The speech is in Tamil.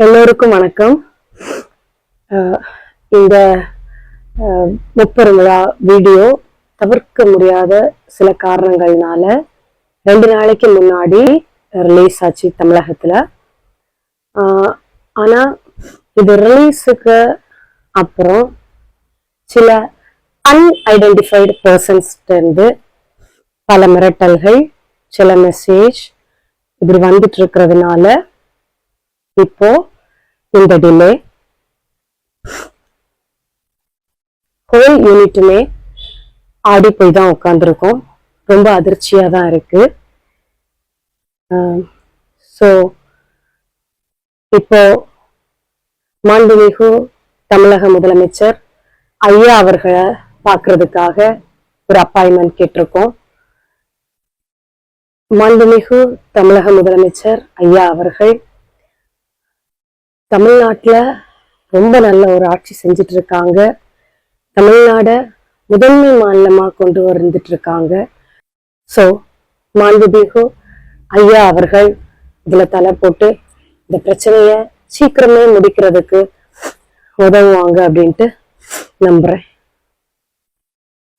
எல்லோருக்கும் வணக்கம். இந்த முப்பெருமிழா வீடியோ தவிர்க்க முடியாத சில காரணங்கள்னால ரெண்டு நாளைக்கு முன்னாடி ரிலீஸ் ஆச்சு தமிழகத்தில். ஆனால் இது ரிலீஸுக்கு அப்புறம் சில அன்ஐடென்டிஃபைடு பர்சன்ஸ்டேருந்து பல மிரட்டல்கள் சில மெசேஜ் இப்படி வந்துட்டு இருக்கிறதுனால இப்போ இந்த டிலே ஹோல் யூனிட்டுமே ஆடி போய் தான் உட்காந்துருக்கோம் ரொம்ப அதிர்ச்சியா தான் இருக்கு. ஸோ இப்போ மாண்புமிகு தமிழக முதலமைச்சர் ஐயா அவர்களை பார்க்கறதுக்காக ஒரு அப்பாயின்மெண்ட் கேட்டிருக்கோம். மாண்புமிகு தமிழக முதலமைச்சர் ஐயா அவர்கள் தமிழ்நாட்டில் ரொம்ப நல்ல ஒரு ஆட்சி செஞ்சுட்டு இருக்காங்க தமிழ்நாடை முதன்மை மாநிலமாக கொண்டு வந்துட்டு இருக்காங்க ஸோ மாண்புமிகு ஐயா அவர்கள் இதில் தலை போட்டு இந்த பிரச்சனையை சீக்கிரமே முடிக்கிறதுக்கு உதவுவாங்க அப்படின்ட்டு நம்புறேன்.